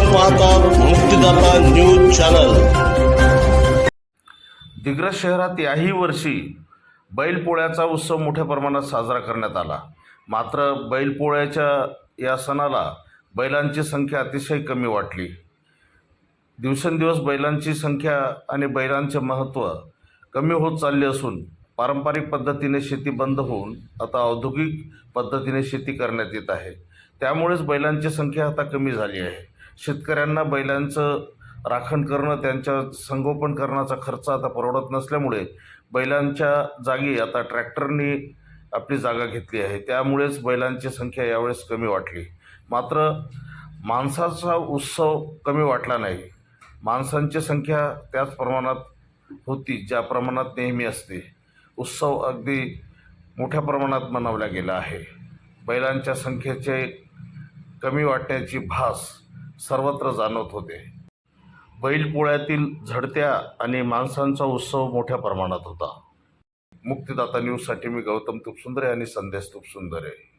आपण पाहतात मुक्तीदाता news channel. Digras शहरात याही वर्षी बैलपोळ्याचा उत्सव मोठ्या प्रमाणात साजरा करण्यात आला. मात्र बैलपोळ्याच्या या सणाला बैलांची संख्या अतिशय कमी वाटली. दिवसेंदिवस बैलांची संख्या आणि बैलांचे महत्त्व कमी होत चालले असून पारंपरिक पद्धतीने शेती बंद होऊन आता औद्योगिक पद्धतीने शेती करण्यात येत आहे. त्यामुळेच बैलांची संख्या आता कमी झाली आहे. शेतकऱ्यांना बैलांचं राखण करणं त्यांच्या संगोपन करण्याचा खर्च आता परवडत नसल्यामुळे बैलांच्या जागी आता ट्रॅक्टरनी आपली जागा घेतली आहे. त्यामुळेच बैलांची संख्या यावेळेस कमी वाटली. मात्र माणसाचा उत्सव कमी वाटला नाही. माणसांची संख्या त्याच प्रमाणात होती ज्या प्रमाणात नेहमी असते. उत्सव अगदी मोठ्या प्रमाणात मनवला गेला आहे. बैलांच्या संख्येचे कमी वाटण्याची भास सर्वत्र जाणवत होते. बैलपोळ्यातील झडत्या आणि माणसांचा उत्सव मोठ्या प्रमाणात होता. मुक्तिदाता न्यूजसाठी मी गौतम तुपसुंदरे आणि संदेश तुपसुंदरे.